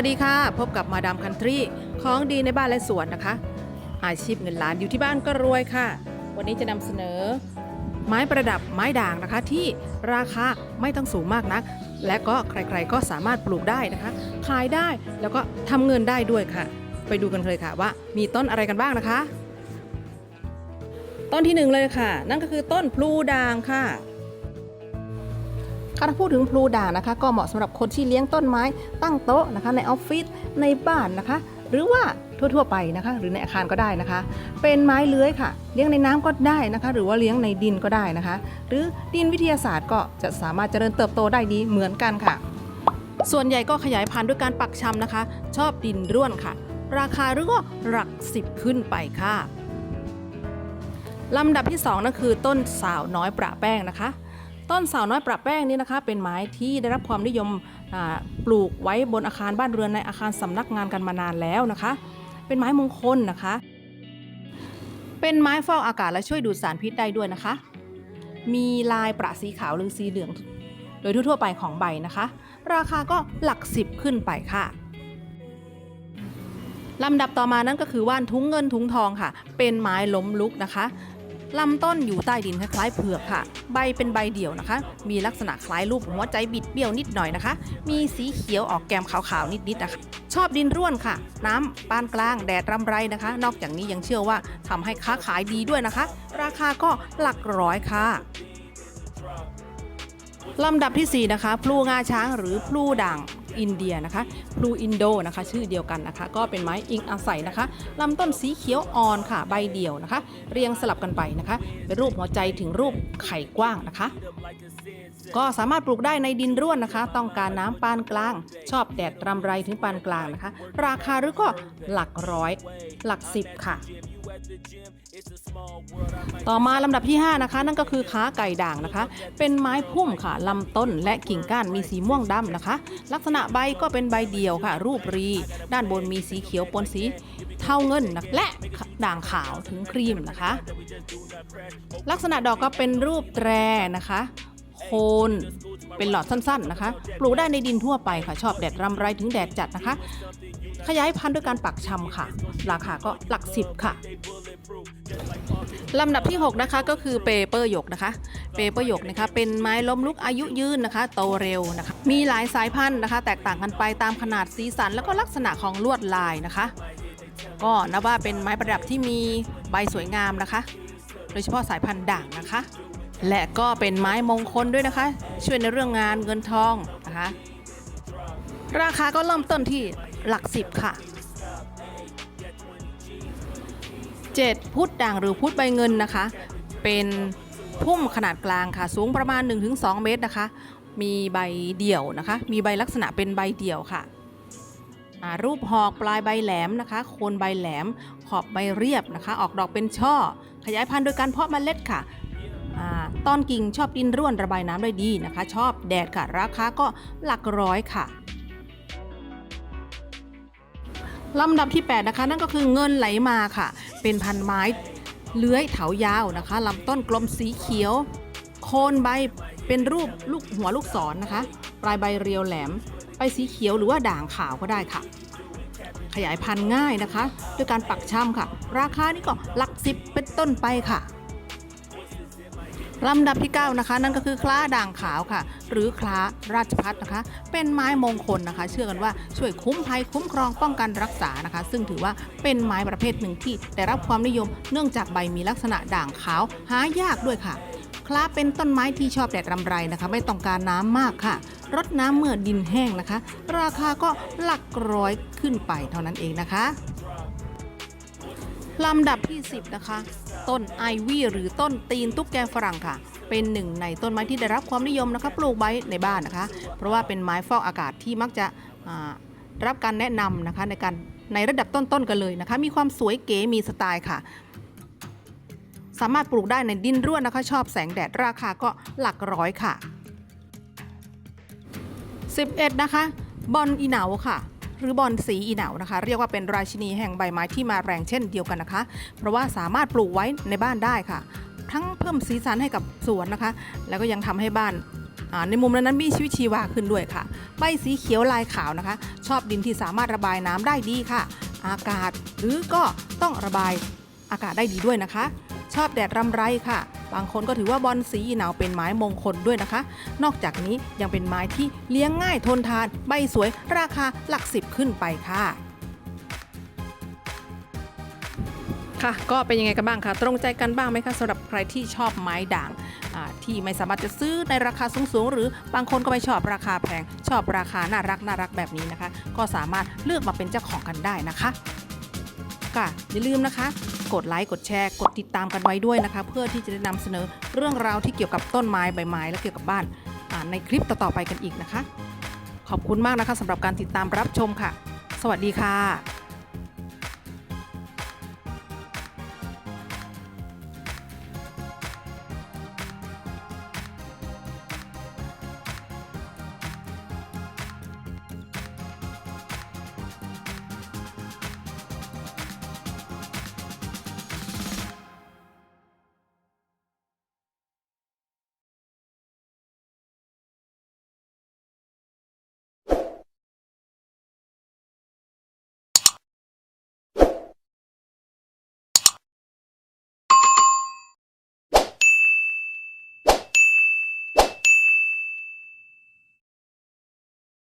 สวัสดีค่ะ พบกับมาดามคันทรีของดีในบ้านและสวนนะคะ อาชีพเงินล้านอยู่ที่บ้านก็รวยค่ะ วันนี้จะนำเสนอ ไม้ประดับไม้ด่างนะคะ ที่ราคาไม่ต้องสูงมากนัก และก็ใครๆก็สามารถปลูกได้นะคะ ขายได้แล้วก็ทำเงินได้ด้วยค่ะ ไปดูกันเลยค่ะว่ามีต้นอะไรกันบ้างนะคะ ต้นที่หนึ่งเลยค่ะ นั่นก็คือต้นพลูด่างค่ะ ถ้าพูดถึงพลูด่างนะคะ ก็เหมาะสำหรับคนที่เลี้ยงต้นไม้ตั้งโต๊ะนะคะ ในออฟฟิศในบ้านนะคะ หรือว่าทั่วๆไปนะคะ หรือในอาคารก็ได้นะคะ เป็นไม้เลื้อยค่ะ เลี้ยงในน้ำก็ได้นะคะ หรือว่าเลี้ยงในดินก็ได้นะคะ หรือดินวิทยาศาสตร์ก็จะสามารถเจริญเติบโตได้ดีเหมือนกันค่ะ ส่วนใหญ่ก็ขยายพันธุ์ด้วยการปักชำนะคะ ชอบดินร่วนค่ะ ราคาหรือว่าหลักสิบขึ้นไปค่ะลำดับที่สองนั่นคือต้นสาวน้อยประแป้งนะคะ ต้นสาวน้อยประแป้งนี่นะคะ เป็นไม้ที่ได้รับความนิยมปลูกไว้บนอาคารบ้านเรือนในอาคารสำนักงานกันมานานแล้วนะคะ เป็นไม้มงคลนะคะ เป็นไม้ฟอกอากาศและช่วยดูดสารพิษได้ด้วยนะคะ มีลายประสีขาวหรือสีเหลือง โดยทั่วๆไปของใบนะคะ ราคาก็หลักสิบขึ้นไปค่ะลำดับต่อมานั่นก็คือว่านทุ้งเงินทุ้งทองค่ะ เป็นไม้ล้มลุกนะคะ ลำต้นอยู่ใต้ดินคล้ายๆเผือกค่ะ ใบเป็นใบเดี่ยวนะคะ มีลักษณะคล้ายรูปหัวใจบิดเบี้ยวนิดหน่อยนะคะ มีสีเขียวออกแกมขาวๆนิดๆนะคะ ชอบดินร่วนค่ะ น้ำปานกลางแดดรำไรนะคะ นอกจากนี้ยังเชื่อว่าทำให้ค้าขายดีด้วยนะคะ ราคาก็หลักร้อยค่ะลำดับที่ 4 นะคะ พลูงาช้างหรือพลูด่าง อินเดียนะคะพลูอินโดนะคะ ชื่อเดียวกันนะคะ ก็เป็นไม้อิงอาศัยนะคะลำต้นสีเขียวอ่อนค่ะใบเดี่ยวนะคะ เรียงสลับกันไปนะคะเป็นรูปหัวใจถึงรูปไข่กว้างนะคะ ก็สามารถปลูกได้ในดินร่วนนะคะ ต้องการน้ำปานกลาง ชอบแดดรำไรถึงปานกลางนะคะ ราคาหรือก็หลักร้อย หลักสิบค่ะ ต่อมาลำดับที่ 5 นะคะ นั่นก็คือขาไก่ด่างนะคะ เป็นไม้พุ่มค่ะลำต้นและกิ่งก้านมีสีม่วงดำนะคะ ลักษณะใบก็เป็นใบเดียวค่ะ รูปรี ด้านบนมีสีเขียวปนสีเทาเงินนะและด่างขาวถึงครีมนะคะ ลักษณะดอกก็เป็นรูปแตรนะคะ โคนเป็นหลอดสั้นๆนะคะ ปลูกได้ในดินทั่วไปค่ะ ชอบแดดรำไรถึงแดดจัดนะคะ ขยายพันธุ์ด้วยการปักชำค่ะ ราคาก็หลักสิบค่ะลำดับที่ 6 นะคะก็คือเปเปอร์หยกนะคะเปเปอร์หยกนะคะเป็นไม้ล้มลุกอายุยืนนะคะโตเร็วนะคะ มีหลายสายพันธุ์นะคะ แตกต่างกันไปตามขนาดสีสัน แล้วก็ลักษณะของลวดลายนะคะ ก็นับว่าเป็นไม้ประดับที่มีใบสวยงามนะคะ โดยเฉพาะสายพันธุ์ด่างนะคะ และก็เป็นไม้มงคลด้วยนะคะ ช่วยในเรื่องงานเงินทองนะคะ ราคาก็เริ่มต้นที่หลักสิบค่ะ 7 พุทธด่างหรือพุทธใบเงินนะคะ เป็นพุ่มขนาดกลางค่ะ สูงประมาณ 1-2 เมตรนะคะ มีใบเดี่ยวนะคะ มีใบลักษณะเป็นใบเดี่ยวค่ะรูปหอกปลายใบแหลมนะคะ โคนใบแหลม ขอบใบเรียบนะคะ ออกดอกเป็นช่อ ขยายพันธุ์โดยการเพาะเมล็ดค่ะ ตอนกิ่งชอบดินร่วนระบายน้ำได้ดีนะคะ ชอบแดดค่ะ ราคาก็หลักร้อยค่ะลำดับที่ 8 นะคะ นั่นก็คือเงินไหลมาค่ะ เป็นพันไม้เลื้อยเถายาวนะคะลำต้นกลมสีเขียว โคนใบเป็นรูปลูกหัวลูกศรนนะคะ ปลายใบเรียวแหลม ใบสีเขียวหรือว่าด่างขาวก็ได้ค่ะ ขยายพันธุ์ง่ายนะคะ ด้วยการปักช่ำค่ะ ราคานี่ก็หลักสิบเป็นต้นไปค่ะ ลำดับที่ 9 นะคะ นั่นก็คือคล้าด่างขาวค่ะ หรือคล้าราชพัฒนะคะ เป็นไม้มงคลนะคะ เชื่อกันว่าช่วยคุ้มภัยคุ้มครองป้องกันรักษานะคะ ซึ่งถือว่าเป็นไม้ประเภทหนึ่งที่ได้รับความนิยมเนื่องจากใบมีลักษณะด่างขาวหายากด้วยค่ะ คล้าเป็นต้นไม้ที่ชอบแดดรำไรนะคะ ไม่ต้องการน้ำมากค่ะรดน้ำเมื่อดินแห้งนะคะ ราคาก็หลักร้อยขึ้นไปเท่านั้นเองนะคะ ลำดับที่ 10 นะคะ ต้นไอวี่หรือต้นตีนตุ๊กแกฝรั่งค่ะ เป็นหนึ่งในต้นไม้ที่ได้รับความนิยมนะคะปลูกไว้ในบ้านนะคะ เพราะว่าเป็นไม้ฟอกอากาศที่มักจะรับการแนะนำนะคะในการในระดับต้นๆกันเลยนะคะ มีความสวยเก๋มีสไตล์ค่ะ สามารถปลูกได้ในดินร่วนนะคะ ชอบแสงแดดราคาก็หลักร้อยค่ะ 11 นะคะ บอลอีเหนาค่ะ หรือบอลสีอีเหนานะคะ เรียกว่าเป็นราชินีแห่งใบไม้ที่มาแรงเช่นเดียวกันนะคะ เพราะว่าสามารถปลูกไว้ในบ้านได้ค่ะ ทั้งเพิ่มสีสันให้กับสวนนะคะ แล้วก็ยังทำให้บ้านในมุมนั้นนั้นมีชีวิตชีวาขึ้นด้วยค่ะ ใบสีเขียวลายขาวนะคะ ชอบดินที่สามารถระบายน้ำได้ดีค่ะ อากาศหรือก็ต้องระบายอากาศได้ดีด้วยนะคะ ชอบแดดรำไรค่ะ บางคนก็ถือว่าบอนสีหนาวเป็นไม้มงคลด้วยนะคะ นอกจากนี้ยังเป็นไม้ที่เลี้ยงง่ายทนทาน ใบสวยราคาหลักสิบขึ้นไปค่ะค่ะก็เป็นยังไงกันบ้างคะตรงใจกันบ้างไหมคะสำหรับใครที่ชอบไม้ด่างที่ไม่สามารถจะซื้อในราคาสูงๆหรือบางคนก็ไม่ชอบราคาแพง ชอบราคาน่ารักน่ารักแบบนี้นะคะ ก็สามารถเลือกมาเป็นเจ้าของกันได้นะคะ ค่ะ อย่าลืมนะคะ กดไลค์กดแชร์ กดติดตามกันไว้ด้วยนะคะ เพื่อที่จะได้นำเสนอเรื่องราวที่เกี่ยวกับต้นไม้ใบไม้และเกี่ยวกับบ้านในคลิปต่อๆไปกันอีกนะคะ ขอบคุณมากนะคะสำหรับการติดตามรับชมค่ะ สวัสดีค่ะ